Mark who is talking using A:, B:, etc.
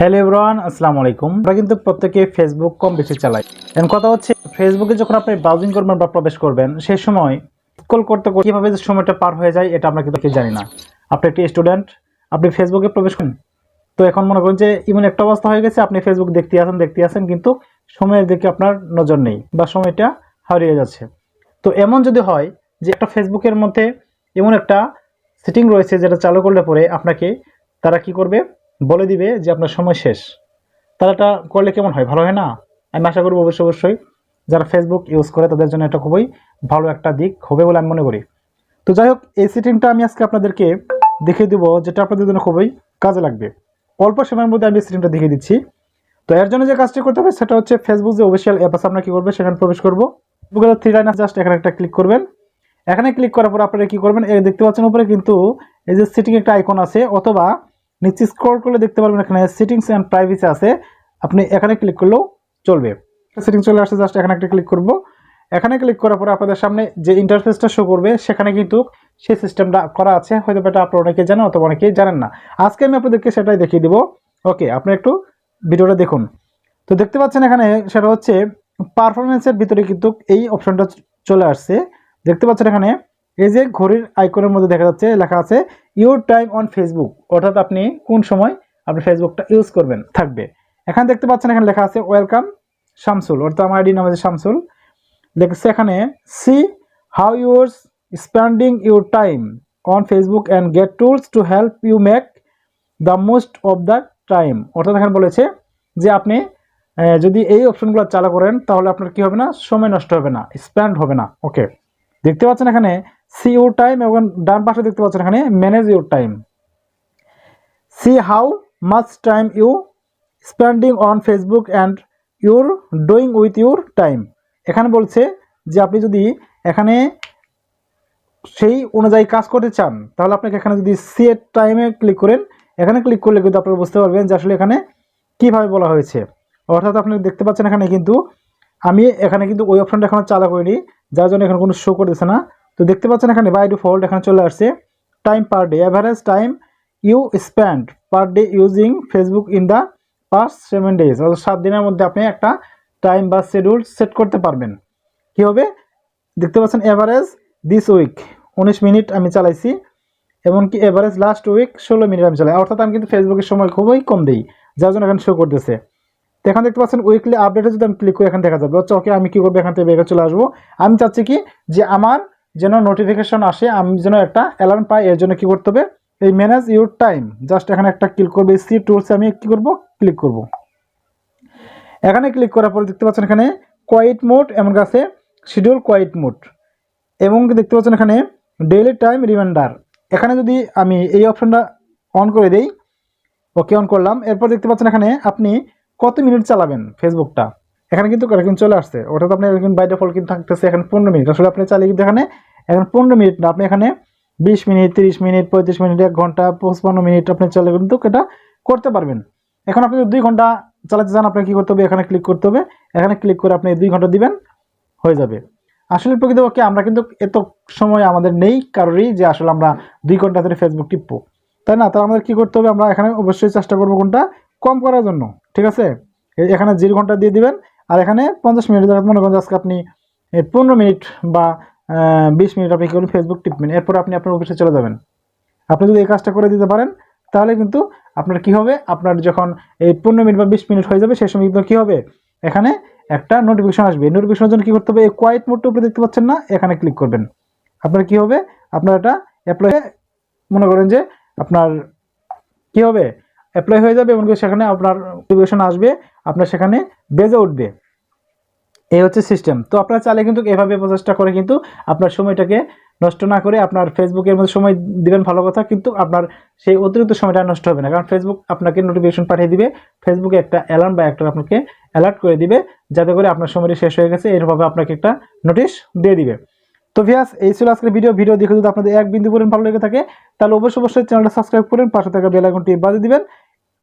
A: Hello everyone, আসসালামু আলাইকুম। আমরা কিন্তু প্রত্যেকে ফেসবুক কম বেশি চালাই। এখন কথা হচ্ছে ফেসবুকে যখন আপনি ব্রাউজিং করবেন বা প্রবেশ করবেন সেই সময় স্ক্রল করতে কীভাবে যে সময়টা পার হয়ে যায়, এটা আমরা কিন্তু জানি না। আপনি একটি স্টুডেন্ট আপনি ফেসবুকে প্রবেশ করেন। তো এখন মনে করেন যে এমন একটা অবস্থা হয়ে গেছে, আপনি ফেসবুক দেখতে আসেন দেখতে আসেন কিন্তু সময়ের দিকে আপনার নজর নেই বা সময়টা হারিয়ে যাচ্ছে। তো এমন যদি হয় যে একটা ফেসবুকের মধ্যে এমন একটা সেটিং রয়েছে যেটা চালু করলে পরে আপনাকে তারা কি করবে? বলে দিবে যে আপনার সময় শেষ। তাহলে এটা করলে কেমন হয়? ভালো হয় না? আমি আশা করব অবশ্যই অবশ্যই যারা ফেসবুক ইউজ করে তাদের জন্য এটা খুবই ভালো একটা দিক হবে বলে আমি মনে করি। তো যাই হোক, এই সেটিংটা আমি আজকে আপনাদেরকে দেখিয়ে দেবো যেটা আপনাদের জন্য খুবই কাজে লাগবে। অল্প সময়ের মধ্যে আমি এই সেটিংটা দেখিয়ে দিচ্ছি। তো এর জন্য যে কাজটি করতে হবে সেটা হচ্ছে ফেসবুক যে অফিসিয়াল অ্যাপ আছে আপনারা কী করবে? সেখানে প্রবেশ করব। গুগলের থ্রি লাইন জাস্ট এখানে একটা ক্লিক করবেন। এখানে ক্লিক করার পর আপনারা কী করবেন? দেখতে পাচ্ছেন উপরে কিন্তু এই যে সিটিং একটা আইকন আছে, অথবা নিচে স্ক্রল করলে দেখতে পারবেন এখানে সেটিংস অ্যান্ড প্রাইভেসি আছে। আপনি এখানে ক্লিক করলেও চলবে। সেটিং চলে আসছে জাস্ট এখানে একটা ক্লিক করব। এখানে ক্লিক করার পরে আপনাদের সামনে যে ইন্টারফেসটা শো করবে, সেখানে কিন্তু সেই সিস্টেমটা করা আছে। হয়তো এটা আপনারা অনেকেই জানেন, অথবা অনেকেই জানেন না। আজকে আমি আপনাদেরকে সেটাই দেখিয়ে দিব। ওকে আপনি একটু ভিডিওটা দেখুন। তো দেখতে পাচ্ছেন এখানে সেটা হচ্ছে পারফরমেন্সের ভিতরে কিন্তু এই অপশনটা চলে আসছে। দেখতে পাচ্ছেন এখানে এই যে ঘড়ির আইকনের মধ্যে দেখা যাচ্ছে, লেখা আছে ইউর টাইম অন ফেসবুক অর্থাৎ আপনি কোন সময় আপনি ফেসবুকটা ইউজ করবেন, থাকবে। এখানে দেখতে পাচ্ছেন, এখানে লেখা আছে ওয়েলকাম শামসুল অর্থাৎ আমার আইডি নাম আছে শামসুল লেখছে এখানে see how your spending your time on Facebook and get tools to help you make the most of the time অর্থাৎ এখানে বলেছে যে আপনি যদি এই অপশনগুলো চালু করেন, তাহলে আপনার কি হবে না? সময় নষ্ট হবে না স্পেন্ড হবে না। ওকে দেখতে পাচ্ছেন, এখানে সি ইউর টাইম এবং ডান পাশে দেখতে পাচ্ছেন এখানে manage your time see how much time you spending on Facebook and your doing with your time এখানে বলছে যে আপনি যদি এখানে সেই অনুযায়ী কাজ করতে চান, তাহলে আপনাকে এখানে যদি সি এর টাইমে ক্লিক করেন, এখানে ক্লিক করলে কিন্তু আপনারা বুঝতে পারবেন যে আসলে এখানে কীভাবে বলা হয়েছে। অর্থাৎ আপনি দেখতে পাচ্ছেন এখানে কিন্তু আমি এখানে কিন্তু ওই অপশনটা এখনও চালু করিনি, যার জন্য এখানে কোনো শো করতেছে না। তো দেখতে পাচ্ছেন এখানে বাই ডিফল্ট এখানে চলে আসছে time per day average time you spend per day using Facebook in the past seven days অর্থাৎ সাত দিনের মধ্যে আপনি একটা টাইম বা শিডিউল সেট করতে পারবেন। কী হবে? দেখতে পাচ্ছেন এভারেজ দিস উইক উনিশ মিনিট আমি চালাইছি, এমনকি এভারেজ লাস্ট উইক ষোলো মিনিট আমি চালাই। অর্থাৎ আমি কিন্তু ফেসবুকের সময় খুবই কম দিই, যার জন্য এখানে শো করতেছে। তো এখানে দেখতে পাচ্ছেন উইকলি আপডেটে যদি আমি ক্লিক করি, এখানে দেখা যাবে আচ্ছা ওকে আমি কী করব? এখান থেকে বেরিয়ে চলে আসব। আমি চাচ্ছি কি? যে আমার যেন নোটিফিকেশন আসে, আমি যেন একটা অ্যালার্ম পাই, এর জন্য কী করতে হবে? এই ম্যানেজ ইউর টাইম জাস্ট এখানে একটা ক্লিক করবে সি টুলসে আমি কী করব? ক্লিক করব। এখানে ক্লিক করার পরে দেখতে পাচ্ছেন এখানে কোয়াইট মোড এমন কাছে শিডিউল কোয়াইট মোড এবং দেখতে পাচ্ছেন এখানে ডেইলি টাইম রিমাইন্ডার এখানে যদি আমি এই অপশনটা অন করে দেই ওকে অন করলাম। এরপর দেখতে পাচ্ছেন এখানে আপনি কত মিনিট চালাবেন ফেসবুকটা এখানে কিন্তু এরকম চলে আসছে। অর্থাৎ আপনি এরকম বাই ডিফল্ট কিন্তু থাকতেছে এখানে পনেরো মিনিট। আসলে আপনি চালিয়ে কিন্তু এখানে, এখন পনেরো মিনিট না, আপনি এখানে বিশ মিনিট, তিরিশ মিনিট, পঁয়ত্রিশ মিনিট, এক ঘণ্টা, পঁচপান্ন মিনিট আপনি চালিয়ে কিন্তু এটা করতে পারবেন। এখন আপনি দুই ঘণ্টা চালাতে চান, আপনাকে কী করতে হবে? এখানে ক্লিক করতে হবে। এখানে ক্লিক করে আপনি দুই ঘণ্টা দিবেন, হয়ে যাবে। আসলে প্রকৃতপক্ষে আমরা কিন্তু এত সময় আমাদের নেই কারোরই যে আসলে আমরা দুই ঘণ্টা ধরে ফেসবুক টিপবো। তাই না? তাহলে আমাদের কী করতে হবে? আমরা এখানে অবশ্যই চেষ্টা করব কোনটা? কম করার জন্য। ঠিক আছে? এখানে জিরো ঘণ্টা দিয়ে দিবেন। আর এখানে পঞ্চাশ মিনিট জায়গায় মনে করেন আজকে আপনি পনেরো মিনিট বা বিশ মিনিট আপনি কী ফেসবুক টিপবেন, এরপর আপনি আপনার অফিসে চলে যাবেন। আপনি যদি এই কাজটা করে দিতে পারেন, তাহলে কিন্তু আপনার কি হবে? আপনার যখন এই পনেরো মিনিট বা বিশ মিনিট হয়ে যাবে সেই সময় কিন্তু কী হবে? এখানে একটা নোটিফিকেশন আসবে। নোটিফিকেশনের জন্য কী করতে হবে? এই কোয়াইট মোডটা উপরে দেখতে পাচ্ছেন না? এখানে ক্লিক করবেন। আপনার কি হবে? আপনার এটা অ্যাপ্লাই মনে করেন যে আপনার কি হবে? অ্যাপ্লাই হয়ে যাবে এবং সেখানে আপনার নোটিফিকেশন আসবে, আপনার সেখানে বেজে উঠবে। এই হচ্ছে সিস্টেম তো আপনারা চাইলে কিন্তু এভাবে প্রচেষ্টা করে কিন্তু আপনার সময়টাকে নষ্ট না করে আপনার ফেসবুকের মধ্যে সময় দিবেন ভালো কথা, কিন্তু আপনার সেই অতিরিক্ত সময়টা নষ্ট হবে না। কারণ ফেসবুক আপনাকে নোটিফিকেশন পাঠিয়ে দিবে ফেসবুকে একটা অ্যালার্ম বা একটা আপনাকে অ্যালার্ট করে দিবে, যাতে করে আপনার সময়টা শেষ হয়ে গেছে এরভাবে আপনাকে একটা নোটিশ দিয়ে দিবে। তো ভিয়াস এই ছিল আজকের ভিডিও ভিডিও দেখে যদি আপনাদের এক বিন্দু পরিমাণ ভালো লেগে থাকে, তাহলে অবশ্যই অবশ্যই চ্যানেলটা সাবস্ক্রাইব করেন পাশে থাকা বেল আইকনটি বাজিয়ে দিবেন।